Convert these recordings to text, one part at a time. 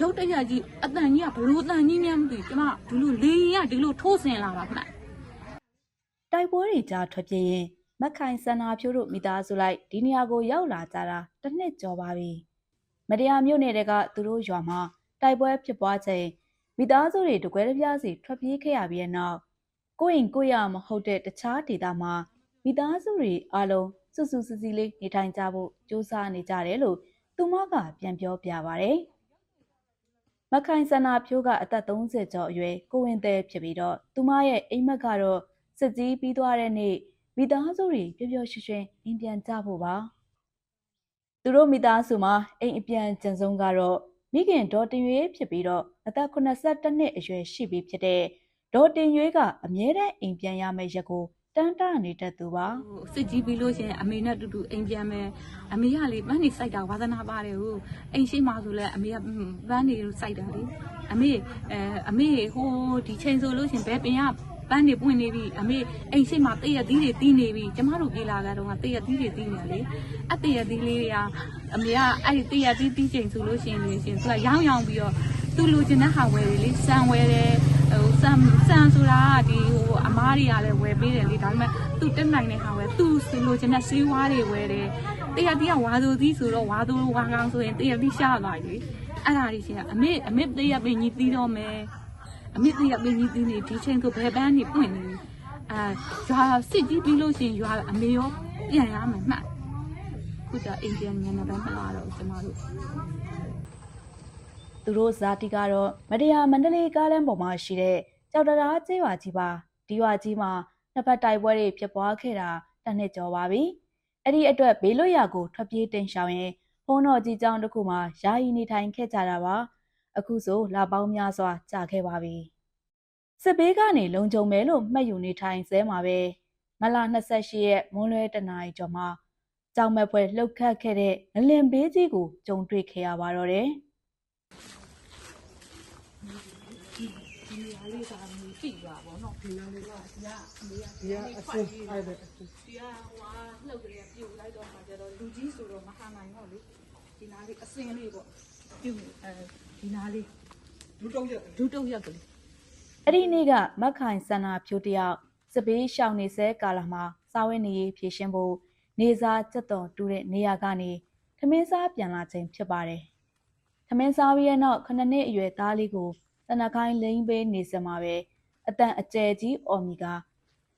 ရုတ်တရက်ကြီးအတန်ကြီးကဘလို့အတန်ကြီးများမသိဘူးကျမဒီလိုလေရင်ကဒီလိုထိုးစင်လာတာမှန်တိုက်ပွဲတွေကြားထွက်ပြေးရင်မက်ခိုင်စန္နာဖြိုးတို့မိသားစုလိုက်ဒီနေရာကိုရောက်လာကြတာတစ်နှစ်ကျော်ပါပြီမတရားမြို့နယ်တွေကသူတို့ရွာမှာတိုက်ပွဲဖြစ်ပွားချိန်မိသားစုတွေတကွဲတပြားစီထွက်ပြေးခဲ့ရပြီးတဲ့နောက်ကိုယ့်ရင်ကိုယ့်ရမဟုတ်တဲ့တခြားဒေသမှာမိသားစုတွေအားလုံးစုစုစည်းစည်းလေးနေထိုင်ကြဖို့ကြိုးစားနေကြတယ်လို့သူမကပြန်ပြောပြပါဗျ။ မခိုင်စန္နာဖြိုးကအသက်30ကျော်အရွယ်ကိုဝင်သေးဖြစ်ပြီးတော့သူမရဲ့အိမ်မက်ကတော့စစ်ကြီးပြီးသွားတဲ့နေ့မိသားစုတွေပျော်ပျော်ရွှင်ရွှင်အိမ်ပြန်ကြဖို့ပါ။သူတို့မိသားစုမှာအိမ်အပြန်ကျန်ဆုံးကတော့မိခင်ဒေါ်တင်ရွေးဖြစ်ပြီးတော့အသက်82နှစ်အရွယ်ရှိပြီဖြစ်တဲ့ဒေါ်တင်ရွေးကအမြဲတမ်းအိမ်ပြန်ရမယ့်ရက်ကို တန်းတနေတတ်သူပါဟိုစစ်ကြီးပြီးလို့ရှရင်အမေနဲ့တူတူအိမ်ပြန်မယ်အမေကလေပန်းနေစိုက်တာဝါသနာပါတယ်ဟိုအိမ်ရှိမှဆိုလဲအမေကပန်းနေစိုက်တာလေအမေအဲအမေဟိုဒီချိန်ဆိုလို့ရှရင်ဘယ်ပင်ကပန်းနေပွင့်နေပြီအမေအိမ်ရှိမှတည့်ရသီးတွေတီးနေပြီကျမတို့ပြေလာကြတော့ကတည့်ရသီးတွေတီးနေလေအတည့်ရသီးလေးတွေကအမေကအဲ့ဒီတည့်ရသီးတီးချိန်ဆိုလို့ရှရင်လေရှင်သူကရောင်းရောင်းပြီးတော့သူ့လိုချင်တဲ့ဟာဝယ်တယ်လေစံဝယ်တယ် ဟိုစံစံဆိုတာကဒီဟိုအမားတွေကလည်းဝယ်ပေးတယ်လေဒါပေမဲ့သူတက်နိုင်တဲ့ဟာဝယ်သူလိုချင်တဲ့ဆေးဝါးတွေဝယ်တယ်တည့်ရသီးကဝါသူသီးဆိုတော့ဝါသူဝါကောင်ဆိုရင်တည့်ရသီးရှားသွားပြီအဲ့ဒါကြီးရှင်ကအမေအမေတည့်ရပင်ကြီးတီးတော့မယ်အမေတရပင်ကြီးတင်းနေဒီချိန်ကိုဘယ်ပန်းနေပွင့်နေအာရွာစစ်ကြီးပြီးလို့ရှရင်ရွာအမေရောပြန်ရမယ်မှတ်ခုကျအိမ်ပြန်ညနေပိုင်းမလာတော့ဘူးကျမတို့ သူတို့ဇာတိကတော့မတရားမန္တလေးကားလမ်းပေါ်မှာရှိတဲ့ကြောက်တရားကျေးရွာကြီးပါဒီရွာကြီးမှာနှစ်ဖက်တိုက်ပွဲတွေဖြစ်ပွားခဲ့တာတစ်နှစ်ကျော်ပါပြီအဲ့ဒီအတွက်ဘေးလွတ်ရာကိုထွက်ပြေးတင်ရှောင်ရင်ဘုန်းတော်ကြီးကျောင်းတစ်ခုမှာယာယီနေထိုင်ခဲ့ကြတာပါအခုဆိုလာပေါင်းများစွာကြာခဲ့ပါပြီစစ်ဘေးကနေလုံခြုံမယ်လို့မှတ်ယူနေထိုင်စဲမှာပဲမလ28ရက်မွန်းလွဲတနာရီကျော်မှာကြောင်မက်ပွဲလှုပ်ခတ်ခဲ့တဲ့ငလင်ဘေးကြီးကိုကြုံတွေ့ခဲ့ရပါတော့တယ် ဒီနေရာလေးကမျိုးကြည့်ပါဘောနော်ဒီနေရာလေးကဒီကအမေကဒီကအစင်းအဲ့ဒါအစင်းဒီကဟွာလှုပ်ကြရပြုတ်လိုက်တော့မှကျတော့လူကြီးဆိုတော့မခံနိုင်တော့လေဒီနားလေးအစင်းလေးပေါ့ပြုတ်အဲဒီနားလေးလူတော့ရဒုတုတ်ရက်ကလေးအဲ့ဒီနေ့ကမက်ခိုင်ဆန္နာဖြိုးတယောက်စပေးရှောင်နေစဲကာလမှာစာဝတ်နေရေးဖြည့်ရှင်းဖို့နေစားစက်တော်တူတဲ့နေရာကနေထမင်းစားပြန်လာချိန်ဖြစ်ပါတယ်။ ထမင်းစားပြီးတဲ့နောက်ခုနှစ်နှစ်အရွယ်သားလေးကိုတနခိုင်းလိမ့်ပေးနေစမှာပဲအတန်အကျယ်ကြီးအော်မီက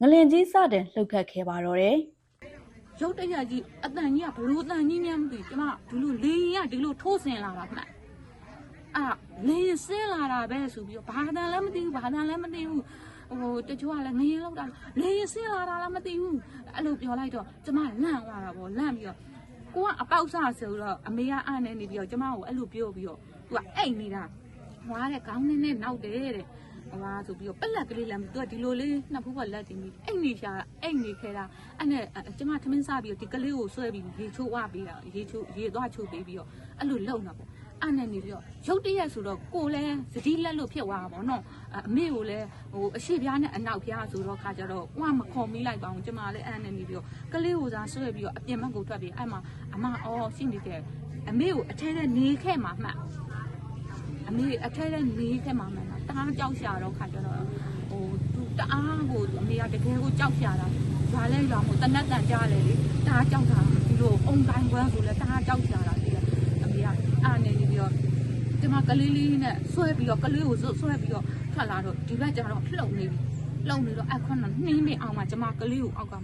ငလင်ကြီးစတင်လှုပ်ခတ်ခဲ့ပါတော့တယ်ရုတ်တရက်ကြီးအတန်ကြီးကဘလို့အတန်ကြီးများမသိဘူးကျမဒီလိုလေရင်ကဒီလိုထိုးစင်လာတာမှန်အာလေရင်စင်လာတာပဲဆိုပြီးတော့ဘာတန်လည်းမသိဘူးဘာတန်လည်းမသိဘူးဟိုတချို့ကလည်းငရင်လောက်တာလေရင်စင်လာတာလည်းမသိဘူးအဲ့လိုပြောလိုက်တော့ကျမလန့်သွားတာပေါ့လန့်ပြီးတော့ ကိုကအပေါက်ဆဆိုတော့အမေကအားနေနေပြီးတော့ကျမကိုအဲ့လိုပြောပြီးတော့သူကအိတ်နေတာဟွာတဲ့ခေါင်းနဲ့နဲ့နောက်တယ်တဲ့ဟွာဆိုပြီးတော့ပက်လက်ကလေးလည်းသူကဒီလိုလေးနှစ်ဖူးကလက်တင်ပြီးအိတ်နေရှာအိတ်နေခဲတာအဲ့နဲ့ကျမထမင်းစားပြီးတော့ဒီကလေးကိုဆွဲပြီးရေချိုးဝပေးတာရေချိုးရေသွားချိုးပေးပြီးတော့အဲ့လိုလုံတာပေါ့ အဲ့နဲ့နေပြီးတော့ရုတ်တရက်ဆိုတော့ကိုလည်းစတိလက်လို့ဖြစ်သွားတာပေါ့နော်အမေကိုလည်းဟိုအရှိပြားနဲ့အနောက်ပြားဆိုတော့ခါကြတော့ကိုကမခေါ်မိလိုက်ပါဘူးကျမလည်းအဲ့နဲ့နေပြီးတော့ကလေးကိုသာဆွဲပြီးတော့အပြင်ဘက်ကိုထွက်ပြီးအဲ့မှာအမအော်ရှိနေတယ်အမေကိုအထဲထဲနေခဲ့မှာမှတ်အမေအထက်ထဲနေခဲ့မှာမှန်တာတအားကြောက်ရှာတော့ခါကျတော့ဟိုသူတအားကိုအမေကတကယ်ကိုကြောက်ရှာတာဘာလဲရောမို့တနတ်တန်ကြားလေလေတအားကြောက်တာဒီလိုအုံတိုင်းကွမ်းဆိုလဲတအားကြောက်ရှာတာဒီအမေကအားနေနေပြီးတော့ ဒီမှာကလေးလေးနဲ့ဆွဲပြီးတော့ကလေးကိုဆွဲပြီးတော့ထွက်လာတော့ဒီဘက်ကျတော့လှုပ်နေပြီလှုပ်နေတော့အခါနှနှင်းနေအောင်မှကျမကလေးကိုအောက်က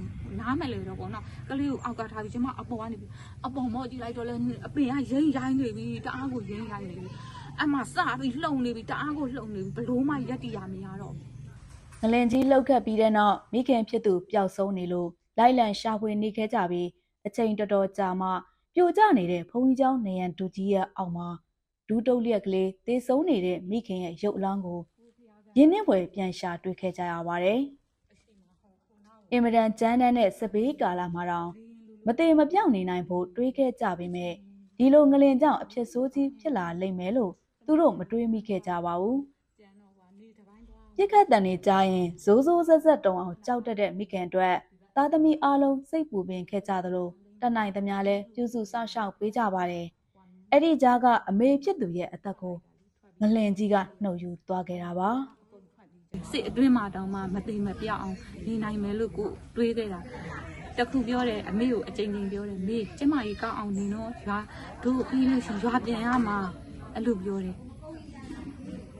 နားမယ်လေတော့ပေါ့နော်ကလေးကိုအောက်ကထားပြီးကျမအပေါ်ကနေပြီးအပေါ်မော့ကြည့်လိုက်တော့လဲအပင်ကရိမ့်ရိုင်းနေပြီတအားကိုရိမ့်ရိုင်းနေပြီအမစပြီးလှုံနေပြီတအားကိုလှုံနေပြီဘလို့မှရက်တီရမရတော့ဘူးငလင်ကြီးလှုပ်ခတ်ပြီးတဲ့နောက်မိခင်ဖြစ်သူပျောက်ဆုံးနေလို့လိုက်လံရှာဖွေနေခဲ့ကြပြီးအချိန်တော်တော်ကြာမှပြိုကျနေတဲ့ဘုံကြီးကျောင်းနေရန်ဒူကြီးရဲ့အောက်မှာ ဒူးတုတ်လျက်ကလေးသေဆုံးနေတဲ့မိခင်ရဲ့ရုပ်အလောင်းကိုရင်းနှင်းပွဲပြန်ရှာတွေ့ခဲ့ကြရပါတယ်။အင်မတန်ကြမ်းတမ်းတဲ့စပေးကာလမှာတော့မသေးမပြောင်းနေနိုင်ဖို့တွေးခဲ့ကြပေမဲ့ဒီလိုငလင်ကြောင့်အဖြစ်ဆိုးကြီးဖြစ်လာလိမ့်မယ်လို့သူတို့မတွေးမိခဲ့ကြပါဘူး။ကျန်တော့ဟာနေတစ်ပိုင်းသွားပြစ်ခတ်တန်တွေကြားရင်ဇိုးဇိုးဆက်ဆက်တုံအောင်ကြောက်တတ်တဲ့မိခင်အတွက်သားသမီးအားလုံးစိတ်ပူပင်ခဲ့ကြသလိုတတ်နိုင်သမျှလဲပြုစုစောင့်ရှောက်ပေးကြပါတယ်။ အဲ့ဒီကြားကအမေဖြစ်သူရဲ့အသက်ကိုငလင်ကြီးကနှုတ်ယူသွားခဲ့တာပါစစ်အတွင်းမှာတောင်မှမသိမပြအောင်နေနိုင်မယ်လို့ကိုတွေးခဲ့တာတခုပြောတယ်အမေကိုအချိန်ချင်းပြောတယ်မေကျမကြီးကောင်းအောင်နေတော့ရွာတို့ပြီးလို့ရှရင်ရွာပြန်ရမှာအဲ့လိုပြောတယ်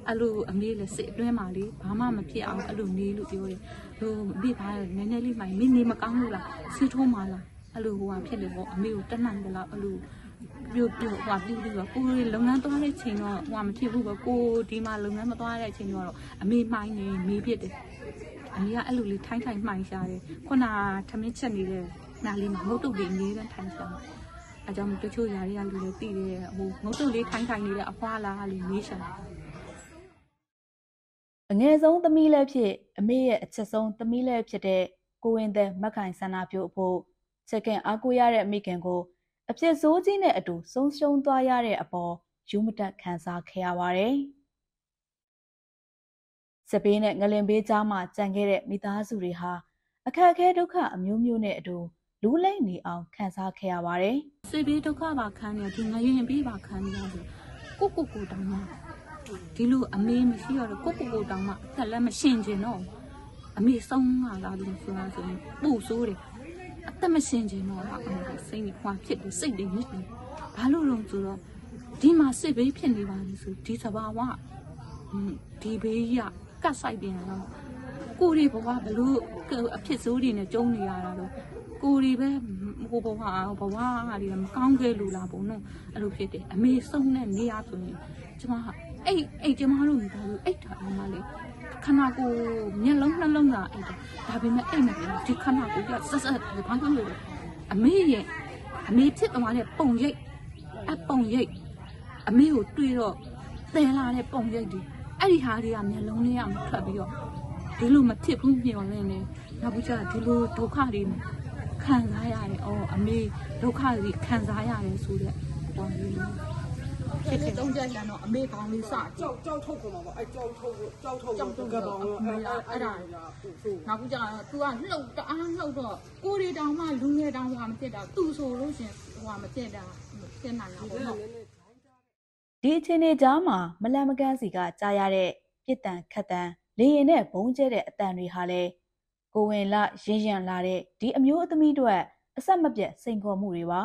အဲ့လိုအမေလည်းစစ်အတွင်းမှာလေဘာမှမဖြစ်အောင်အဲ့လိုနေလို့ပြောတယ်ဟိုအမေဘာလဲနည်းနည်းလေးမှမင်းနေမကောင်းလို့လားဆွေးထိုးမှလားအဲ့လိုဟိုဟာဖြစ်တယ်ပေါ့အမေကိုတက်နိုင်တယ်လားအဲ့လို ပြို့ပြို့ဟိုပြူပြီးတော့ကိုယ်လုပ်ငန်းသွားတဲ့ချိန်တော့ဟိုမဖြစ်ဘူးပဲကိုဒီမှာလုပ်ငန်းမသွားတဲ့ချိန်တော့အမေမှိုင်းနေမေးဖြစ်တယ်အမေကအဲ့လိုလေးထိုင်းထိုင်းမှိုင်းရှာတယ်ခုနထမင်းချက်နေတဲ့နားလေးမှာငုတ်တုတ်လေးအမြဲတမ်းထိုင်းရှာတယ်အကြောင်းတချို့ຢာတွေကလူတွေသိတယ်ဟိုငုတ်တုတ်လေးထိုင်းထိုင်းနေတဲ့အဖွားလားလေးမေးရှာအငယ်ဆုံးသမီးလည်းဖြစ်အမေရဲ့အချက်ဆုံးသမီးလည်းဖြစ်တဲ့ကိုဝင်းသက်မက်ခိုင်ဆန္ဒပြုအဖို့ချက်ခင်အားကိုးရတဲ့အမိခင်ကို အဖြစ်ဆိုးကြီးနဲ့အတူဆုံးရှုံးသွားရတဲ့အပေါ်ယူမတက်ခံစားခဲ့ရပါတယ်။စပေးနဲ့ငလင်ပေးကြားမှာကြံခဲ့တဲ့မိသားစုတွေဟာအခက်အခဲဒုက္ခအမျိုးမျိုးနဲ့အတူလူလိမ့်နေအောင်ခံစားခဲ့ရပါတယ်။စေဘေးဒုက္ခပါခံနေဒီငရင်ပေးပါခံနေရတယ်ကိုကိုကိုတောင်းမှဒီလိုအမေမရှိရတော့ကိုကိုကိုတောင်းမှအသက်လည်းမရှင်ကျင်တော့အမေဆုံးလာတာလို့ဆိုတာဆိုရင်ပို့ဆိုးတယ် အသက်မရှင်ကျင်တော့အမေစိတ်ကြီးခွာဖြစ်တယ်စိတ်တွေညစ်တယ်ဘာလို့လဲဆိုတော့ဒီမှာစစ်ဘေးဖြစ်နေပါလေဆိုဒီသဘာဝဒီဘေးကြီးကကတ်ဆိုင်ပြန်တော့ကိုရီဘဝဘလို့အဖြစ်ဆိုးတွေနဲ့ကြုံနေရတာတော့ကိုရီပဲဟိုဘဝဘဝဟာဒီမကောင်းခဲ့လို့လားဘုံတော့အဲ့လိုဖြစ်တယ်အမေဆုံးတဲ့နေရဆိုရင်ကျမဟာအဲ့အဲ့ကျမတို့မိသားစုအိတ်ထားအောင်မလေး ခဏကိုမျက်လုံးနှလုံးသားအိတ်တယ်ဒါပေမဲ့အိတ်မပြောဒီခဏကိုပြဆက်ဆက်ဘာလို့လဲအမေရဲ့အမေဖြစ်သွားတဲ့ပုံရိပ်အပုံရိပ်အမေကိုတွေ့တော့သင်လာတဲ့ပုံရိပ်ဒီအဲ့ဒီဟာတွေကမျက်လုံးလေးကမထွက်ပြီးတော့ဒီလိုမဖြစ်ဘူးမျောလင်းနေနောက်ပြီးကြဒီလိုဒုက္ခတွေခံစားရတယ်။အော်အမေဒုက္ခတွေခံစားရတယ်ဆိုတဲ့ဟောလေးလို့ ဖြစ်တယ်။တော့ကြရတော့အမေကောင်းလေးစကြည့်ကြောက်ကြောက်ထုတ်ကုန်ပါဗောအဲ့ကြောက်ထုတ်ကိုကြောက်ထုတ်ကြောက်ထုတ်ကပောင်လို့အဲ့ဒါအဲ့ဒါပို့ဆိုး။နောက်ကြတော့ तू ကလှုပ်တအားလှုပ်တော့ကိုရီတောင်မှလူငယ်တောင်ဟိုမဖြစ်တာသူဆိုလို့ရှင်ဟိုမဖြစ်တာဖြစ်နိုင်တာပေါ့နော်ဒီအချိန်လေးကြားမှာမလန်မကန်းစီကကြားရတဲ့ပြစ်တန်ခတ်တန်လေရင်နဲ့ဘုံကျဲတဲ့အတန်တွေဟာလည်းကိုဝင်လရင်ရင်လာတဲ့ဒီအမျိုးအသမီးတို့အဆက်မပြတ်စိန်ခေါ်မှုတွေပါ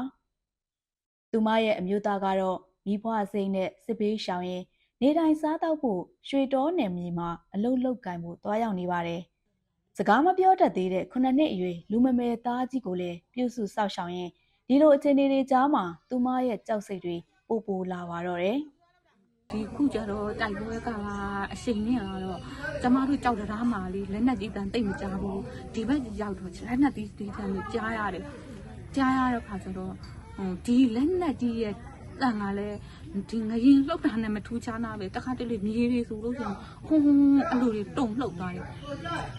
သူမရဲ့အမျိုးသားကတော့ မိဘစိတ်နဲ့စစ်ပေးရှောင်ရင်နေတိုင်းစားတော့ဖို့ရွှေတော်နယ်မြေမှာအလုတ်လုတ်ကင်ဖို့တွားရောက်နေပါတယ်စကားမပြောတတ်သေးတဲ့ခုနှစ်နှစ်အရွယ်လူမမယ်သားကြီးကိုလည်းပြုစုစောက်ရှောင်ရင်ဒီလိုအခြေအနေတွေကြားမှာသူမရဲ့ကြောက်စိတ်တွေပိုပိုလာပါတော့တယ်ဒီခုကျတော့တိုက်ပွဲကအရှိန်နဲ့လာတော့ကျမတို့ကြောက်တရားမှလေးလက်နက်ကြီးတန်တိတ်မကြဘူးဒီဘက်ရောက်တော့လက်နက်ကြီးတီးတန်ကိုကြားရတယ်ကြားရတဲ့ခါကျတော့ဟိုဒီလက်နက်ကြီးရဲ့ တန်ကလည်းဒီငရင်လှုပ်တာနဲ့မထူးခြားနာပဲတခါတလေမြေတွေဆိုလို့ရှိရင်ဟုံးအဲ့လိုတွေတုံလှုပ်သွားတယ်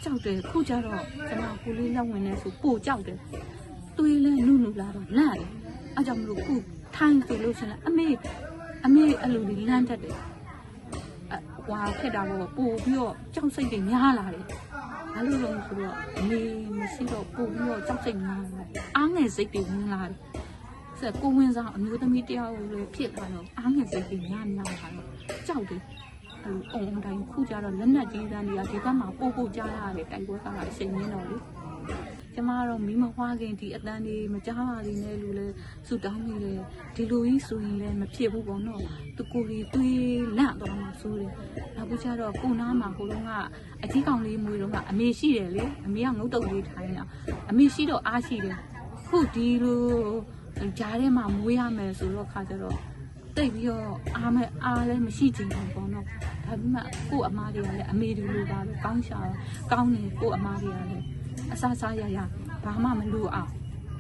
ကြောက်တယ်ခုကျတော့ကျမကိုလေးရောက်ဝင်နေဆိုပိုကြောက်တယ်တွေးလဲနုနုလာတော့လန့်တယ်အဲကြောင့်မလို့ခုထိုင်းဆိုလို့ရှိရင်အမေအမေအဲ့လိုလေးလန့်တတ်တယ်အဟွာဖြစ်တာပေါ့ပို့ပြီးတော့ကြောက်စိတ်တွေများလာတယ်။ဘာလို့လဲဆိုတော့နေမရှိတော့ပို့ပြီးတော့ကြောက်စိတ်များလာတယ်။အားငယ်စိတ်တွေဝင်လာတယ်။ ဆက်ကိုဝင်ဆောင်အမျိုးသမီးတယောက်လည်းဖြစ်လာတော့အားငယ်စိတ်တွေများများလာတော့ကြောက်တယ်။အဲအုံအုံတိုင်းခုကြတော့လက်နက်ကြီးတန်းတွေကဒီဘက်မှာပို့ပို့ကြားရတယ်တိုက်ပွဲကလည်းစိတ်ရင်းတော့လေ။ကျမကတော့မိမဖွားခင်ဒီအတန်းလေးမကြားပါလိမ့်နဲ့လို့လဲဆူတောင်းနေတယ်ဒီလိုကြီးဆိုရင်လည်းမဖြစ်ဘူးပေါ့နော်သူကိုယ်ကြီးတွေးလန့်သွားမှဆိုတယ်နောက်ပြီးကျတော့ကိုနားမှာဟိုလုံးကအကြီးကောင်လေးမွေးတော့ကအမေရှိတယ်လေအမေကငုတ်တုတ်လေးထိုင်းတာအမေရှိတော့အားရှိတယ်ခုဒီလို ဂျားထဲမှာမွေးရမယ်ဆိုတော့ခါကျတော့တိတ်ပြီးတော့အားမဲ့အားလည်းမရှိချင်ဘူးပေါ့နော်ဒါပေမဲ့ကို့အမားတွေကလည်းအမေတို့လိုပါလို့ကောင်းရှာကောင်းနေကို့အမားတွေကလည်းအဆဆရရဘာမှမလိုအောင်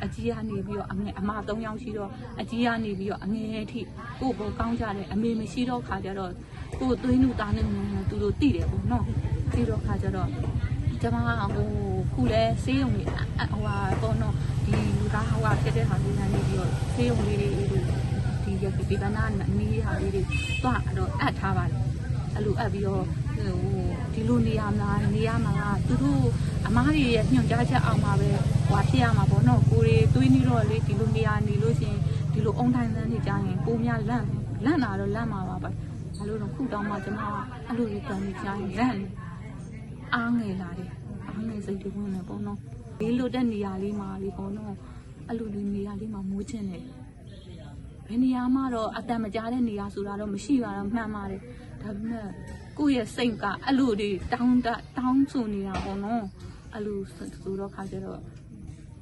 အကြီးကနေပြီးတော့အမေအမ၃ယောက်ရှိတော့အကြီးကနေပြီးတော့အငယ်အထိကို့ဘောကောင်းကြတယ်အမေမရှိတော့ခါကြတော့ကို့သွေးနုသားနဲ့မြန်မြန်သူတို့တိတယ်ပေါ့နော်ပြီးတော့ခါကြတော့ကျမကဟိုခုလဲဆေးရုံလေးအဟိုဟာပေါ့နော် ဒီလူသားဟိုဟာဖြစ်တဲ့ဟာလေးကနေပြီးတော့ဆေးရုံလေးတွေဒီရဒီကနာနီးဟာလေးတွေသွားတော့အပ်ထားပါတယ်အဲ့လိုအပ်ပြီးတော့ဟိုဒီလိုနေရမလားနေရမလားသူတို့အမားတွေရဲ့ညွှန်ကြားချက်အောင်မှာပဲဟွာဖြစ်ရမှာပေါ့နော်ကိုရီတွေးနေတော့လေဒီလိုနေရနေလို့ရှိရင်ဒီလိုအုံထိုင်သန်းနေကြရင်ကိုများလန့်လန့်လာတော့လန့်မှာပါပဲဒါဘာလို့တော့ခုတောင်းမှကျမအဲ့လိုကြီးတမ်းကြားရင်လက်နေအားငယ်လာတယ်အားငယ်စိတ်တွေဝင်နေပေါ့နော် ဒီလိုတဲ့နေရာလေးမှာလေးပေါ့နော်အဲ့လိုလေးနေရာလေးမှာမိုးချင်တယ်ဘယ်နေရာမှတော့အတန်မကြားတဲ့နေရာဆိုတာတော့မရှိပါတော့မှန်ပါတယ်ဒါပေမဲ့ကိုယ့်ရဲ့စိတ်ကအဲ့လိုတွေတောင်းတတောင်းဆိုနေတာပေါ့နော်အဲ့လိုဆိုတော့ခါကျတော့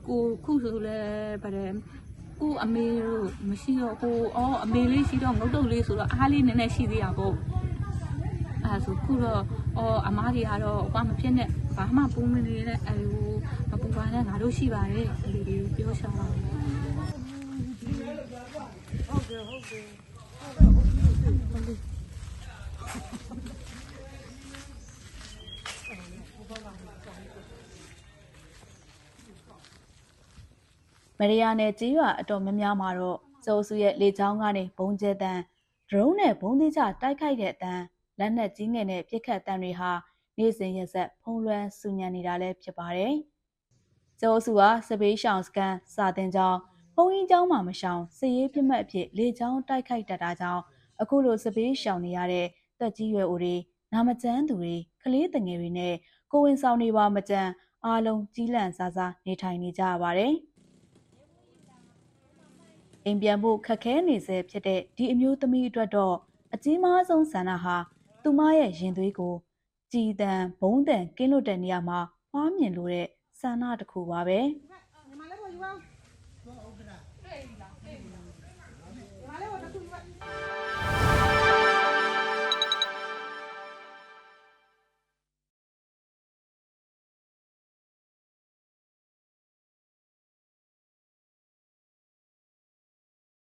ကိုခုဆိုလဲဗါတယ်ကိုအမေတို့မရှိတော့ကိုအော်အမေလေးရှိတော့ငုတ်တုတ်လေးဆိုတော့အားလေးနည်းနည်းရှိသေးတာပေါ့အဲဆိုခုတော့အော်အမားတွေကတော့ဘာမဖြစ်နဲ့ဘာမှပူမနေနဲ့အဲဟိုမ ပူပါနဲ့ငါတို့ရှိပါတယ်အဲ့ဒီလေးပြောချင်ပါတယ်မရိယာနယ်ကြီးရွာအတော်များများမှာတော့စိုးအုပ်စုရဲ့လေချောင်းကနေဘုံကျဲတန်းဒရုန်းနဲ့ဘုံသီးချတိုက်ခိုက်တဲ့အတန်းလက်နက်ကြီးငယ်နဲ့ပစ်ခတ်တန်းတွေဟာနေ့စဉ်ရက်ဆက်ဖုံးလွှမ်းဆူညံနေတာလည်းဖြစ်ပါတယ်။ စိုးအုပ်စုဟာစပေးရှောင်းစကန်စာတင်ကြောင်းဘုံကြီးကျောင်းမှာမရှောင်စည်ရေးပြစ်မှတ်အဖြစ်လေချောင်းတိုက်ခိုက်တတ်တာကြောင့်အခုလိုစပေးရှောင်နေရတဲ့တက်ကြီးရွယ်အိုတွေနာမကျန်းသူတွေကလေးတငယ်တွေနဲ့ကိုဝင်ဆောင်နေပါမကျန်းအားလုံးကြီးလန့်စားစားနေထိုင်နေကြရပါတယ်။အိမ်ပြန်ဖို့ခက်ခဲနေစေဖြစ်တဲ့ဒီအမျိုးသမီးအတွက်တော့အကြီးမားဆုံးဆန္ဒဟာသူမရဲ့ရင်သွေးကိုကြည်တန်ဘုံတန်ကင်းလွတ်တဲ့နေရာမှာဖွားမြင်လို့တဲ့ ဆန္ဒတစ်ခုပါပဲညီမလေးပေါ်ယူပါ